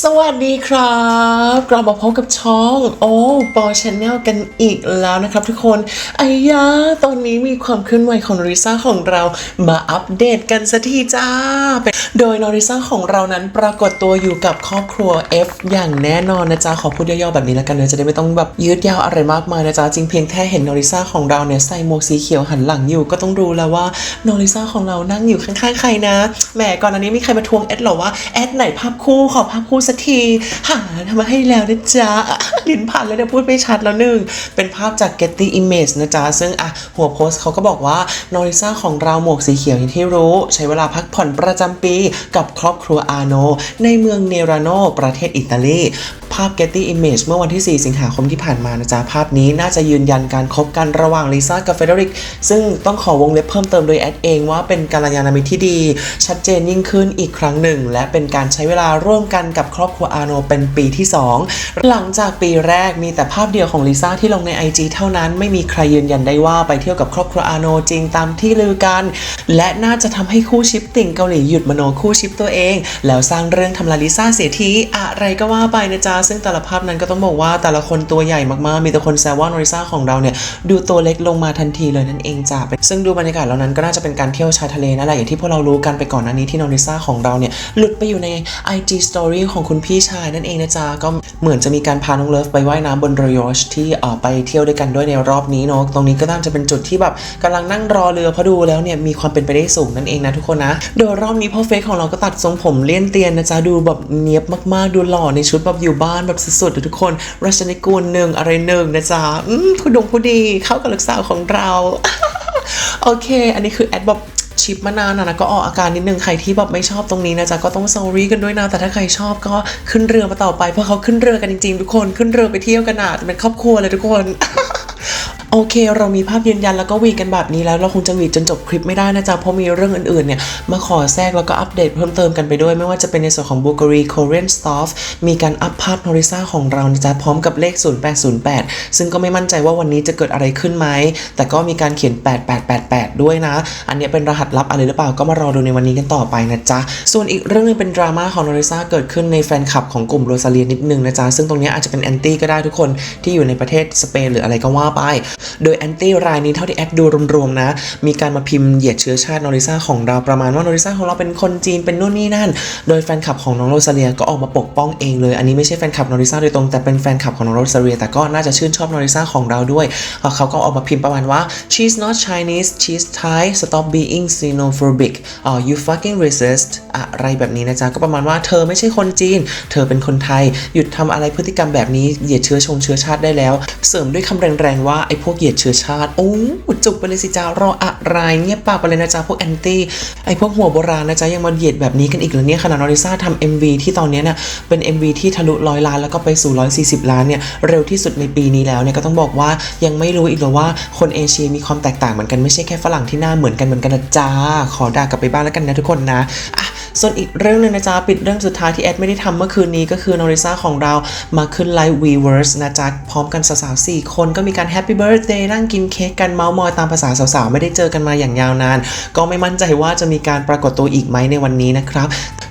สวัสดีครับกลับมาพบกับช่องโอ้ปอชแนลกันอีกแล้วนะครับทุกคนไอ้ยาตอนนี้มีความเคลื่อนไหวของนอริซ่าของเรามาอัปเดตกันสักทีจ้าเป็นโดยนอริซ่าของเรานั้นปรากฏตัวอยู่กับครอบครัว F อย่างแน่นอนนะจ๊ะขอพูดย่อๆแบบนี้แล้วกันเนะจะได้ไม่ต้องแบบยืดยาวอะไรมากมายนะจ๊ะจริงเพียงแค่เห็นนอริซ่าของเราเนี่ยใส่หมวกสีเขียวหันหลังอยู่ก็ต้องรู้แล้วว่านอริซ่าของเรานั่งอยู่ข้างๆใครนะแหมก่อนอันนี้มีใครมาทวงแอดหรอว่าแอดไหนภาพคู่ขอภาพคู่สักที หาทำมาให้แล้วนะจ๊ะ ลิ้นพันแล้วเนี่ยพูดไม่ชัดแล้วหนึ่ง เป็นภาพจาก Getty Image นะจ๊ะ ซึ่งอะหัวโพสต์เขาก็บอกว่านอริซ่าของเราหมวกสีเขียวอย่างที่รู้ ใช้เวลาพักผ่อนประจำปีกับครอบครัวอาโน ในเมืองเนราโนประเทศอิตาลีภาพ Getty Image เมื่อวันที่ 4 สิงหาคมที่ผ่านมานะจ๊ะ ภาพนี้น่าจะยืนยันการคบกันระหว่างลิซ่ากับเฟเดริก ซึ่งต้องขอวงเล็บเพิ่มเติมโดยแอดเองว่าเป็นการยานามิตรที่ดี ชัดเจนยิ่งขึ้นอีกครั้งหนึ่ง และเป็นการใช้เวลาร่วมกันกับครอบครัวอาโนเป็นปีที่ 2 หลังจากปีแรกมีแต่ภาพเดียวของลิซ่าที่ลงใน IG เท่านั้นไม่มีใครยืนยันได้ว่าไปเที่ยวกับครอบครัวอาโนจริงตามที่ลือกัน และน่าจะทำให้คู่ชิปติ่งเกาหลีหยุดมโนคู่ชิปตัวเอง แล้วสร้างเรื่องทำลายลิซ่าเสียทีอะไรก็ว่าไปนะจ๊ะซึ่งแต่ละภาพนั้นก็ต้องบอกว่าแต่ละคนตัวใหญ่มากๆ มีแต่คนแซวว่านอริซ่าของเราเนี่ยดูตัวเล็กลงมาทันทีเลยนั่นเองจ้ะซึ่งดูบรรยากาศแล้วนั้นก็น่าจะเป็นการเที่ยวชายทะเลนั่นแหละอย่างที่พวกเรารู้กันไปก่อนหน้านี้ที่นอริซ่าของเราเนี่ยหลุดไปอยู่ใน IG Story ของคุณพี่ชายนั่นเองนะจ๊ะ ก็เหมือนจะมีการพาน้องเลิฟไปว่ายน้ำบนเรือยอชที่เอ่อไปเที่ยวด้วยกันด้วยในรอบนี้เนาะตรงนี้ก็น่าจะเป็นจุดที่แบบกำลังนั่งรอเรือเพราะดูแล้วเนี่ยมีความเป็นไปได้สูงนั่นเองนะทุกคนนะโดยรอบนี้พ่อเฟซของเราก็ตัดทรงผมเลี่ยนเตียนนะจ๊ะดูแบบเนียบมากๆ ดูหล่อในชุดแบบอยู่บ้านแบบสุดๆทุกคนรัชนิกูลหนึ่งอะไรหนึ่งนะจ๊ะอืมผู้ดงผู้ดีเข้ากับลูกสาวของเราโอเค อันนี้คือแอดแบบ ชิปมานานนะก็ออกอาการนิดนึงใครที่แบบไม่ชอบตรงนี้นะจ๊ะก็ต้อง sorry กันด้วยนะ แต่ถ้าใครชอบก็ขึ้นเรือมาต่อไปเพราะเขาขึ้นเรือกันจริงๆ ทุกคนขึ้นเรือไปเที่ยวกันอะเป็นครอบครัวเลยทุกคน โอเค เรามีภาพยืนยันแล้วก็วีกันแบบนี้แล้วเราคงจะวีจนจบคลิปไม่ได้นะจ๊ะเพราะมีเรื่องอื่นๆเนี่ยมาขอแทรกแล้วก็อัปเดตเพิ่มเติมกันไปด้วย ไม่ว่าจะเป็นในส่วนของบูการี Korean Stuff มีการอัพภาพโนริซ่าของเรานะจ๊ะพร้อมกับเลข 0808 ซึ่งก็ไม่มั่นใจว่าวันนี้จะเกิดอะไรขึ้นไหม แต่ก็มีการเขียน 8888 ด้วยนะ อันนี้เป็นรหัสลับอะไรหรือเปล่าก็มารอดูในวันนี้กันต่อไปนะจ๊ะส่วนอีกเรื่องหนึงเป็นดราม่าของโนริซ่าเกิดขึ้นในแฟนคลับของกลุ่มโรซาเลียนิดนึงนะจ๊ะซึ่งตรงนี้อาจจะเป็นแอนตี้ก็ได้ทุกคนที่อยู่ในประเทศสเปนหรืออะไรก็ว่าไปโดยแอนตี้รายนี้เท่าที่แอดดูรวมๆนะ มีการมาพิมพ์เหยียดเชื้อชาตินอริซ่าของเราประมาณว่านอริซ่าของเราเป็นคนจีนเป็นนู่นนี่นั่น โดยแฟนคลับของน้องโรซาเลียก็ออกมาปกป้องเองเลย อันนี้ไม่ใช่แฟนคลับนอริซ่าโดยตรงแต่เป็นแฟนคลับของน้องโรซาเลียแต่ก็น่าจะชื่นชอบนอริซ่าของเราด้วยเพราะเขาก็ออกมาพิมพ์ประมาณว่า she's not Chinese she's Thai stop being xenophobic uh, you fucking racist อะไรแบบนี้นะจ๊ะก็ประมาณว่าเธอไม่ใช่คนจีน เธอเป็นคนไทย หยุดทำอะไรพฤติกรรมแบบนี้เหยียดเชื้อชงเชื้อชาติได้แล้ว เสริมด้วยคำแรงๆว่าไอ้พวกเหยียดเชื้อชาติ โอ้จุกไปเลยสิจ้ารออะไรเงียบปากไปเลยนะจ๊ะพวกแอนตี้ไอพวกหัวโบราณนะจ๊ะยังมาเหยียดแบบนี้กันอีกเหรอเนี่ยขนาดนอริซ่าทำ MV ที่ตอนนี้เนี่ยเป็น MV ที่ทะลุร้อยล้านแล้วก็ไปสู่ 140 ล้านเนี่ยเร็วที่สุดในปีนี้แล้วเนี่ยก็ต้องบอกว่ายังไม่รู้อีกเหรอว่าคนเอเชียมีความแตกต่างเหมือนกันไม่ใช่แค่ฝรั่งที่หน้าเหมือนกันเหมือนกันนะจ๊ะขอด่ากลับไปบ้างแล้วกันนะทุกคนนะอะ ส่วนอีกเรื่องหนึงนะจ๊ะ ปิดเรื่องสุดท้ายที่แอดไม่ได้ทำเมื่อคืนนี้ก็คือนอริซ่าของเรามาขึ้นไลฟ์ Weverse นะจ๊ะ พร้อมกันสาวๆ4คนก็มีการ Happy Birthday นั่งกินเค้กกันเมาส์มอยตามภาษาสาวๆ ไม่ได้เจอกันมาอย่างยาวนาน ก็ไม่มั่นใจว่าจะมีการปรากฏตัวอีกไหมในวันนี้นะครับ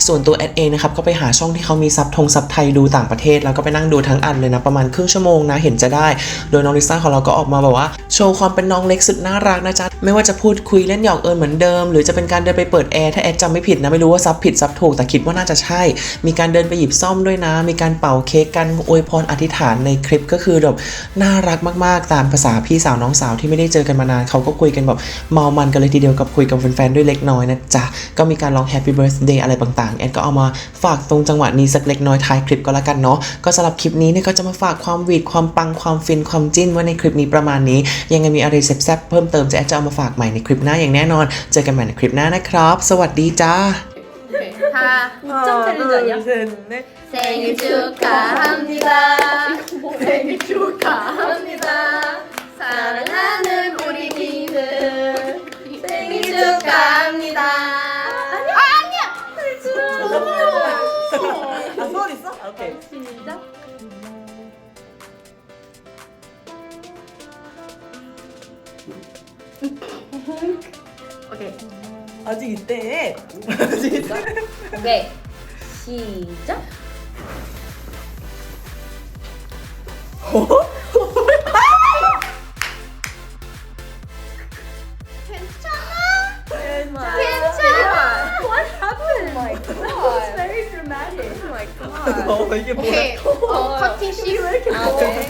ส่วนตัวแอดเองนะครับก็ไปหาช่องที่เขามีซับทงซับไทยดูต่างประเทศ แล้วก็ไปนั่งดูทั้งอันเลยนะประมาณครึ่งชั่วโมงนะเห็นจะได้ โดยน้องลิซ่าของเราก็ออกมาแบบว่าโชว์ความเป็นน้องเล็กสุดน่ารักนะจ๊ะไม่ว่าจะพูดคุยเล่นหยอกเอิญเหมือนเดิม หรือจะเป็นการเดินไปเปิดแอร์ถ้าแอดจำไม่ผิดนะไม่รู้ว่าซับับผิดซับถูกแต่คิดว่าน่าจะใช่ มีการเดินไปหยิบซ่อมด้วยนะ มีการเป่าเค้กกันอวยพรอธิษฐานในคลิปก็คือแบบน่ารักมากๆ ตามภาษาพี่สาวน้องสาวที่ไม่ได้เจอกันมานานเขาก็คุยกันแบบเมามันกันเลยทีเดียวกับคุยกับแฟนๆด้วยเล็กน้อยนะจ๊ะก็มีการร้อง Happy Birthday อะไรต่างๆแอดก็เอามาฝากตรงจังหวะนี้สักเล็กน้อยท้ายคลิปก็แล้วกันเนาะก็สำหรับคลิปนี้เนี่ยก็จะมาฝากความวีดความปังความฟินความจิ้นไว้ในคลิปนี้ประมาณนี้ ยังไงมีอะไรแซ่บๆเพิ่มเติมจะแอดจะเอามาฝากใหม่ในคลิปหน้าอย่างแน่นอน เจอกันใหม่ในคลิปหน้านะครับ สวัสดีจ้า 다점 챌린지 아니야? 생일 축하합니다. 생일 축하합니다. 사랑하는 우리 기는 생일 축하합니다. 아니야. 아, 아니야. 생일 축하합니다. 아, 소원 있어? 아, 오케이. 시작. 아직 이때. 아직 이때. 네. 시작. 괜찮아. 괜찮아. What happened? Oh my god. very dramatic. Oh my god. 어, 이게 뭐야? 오케이. 어, 커팅 씨. 왜 이렇게 아, 네.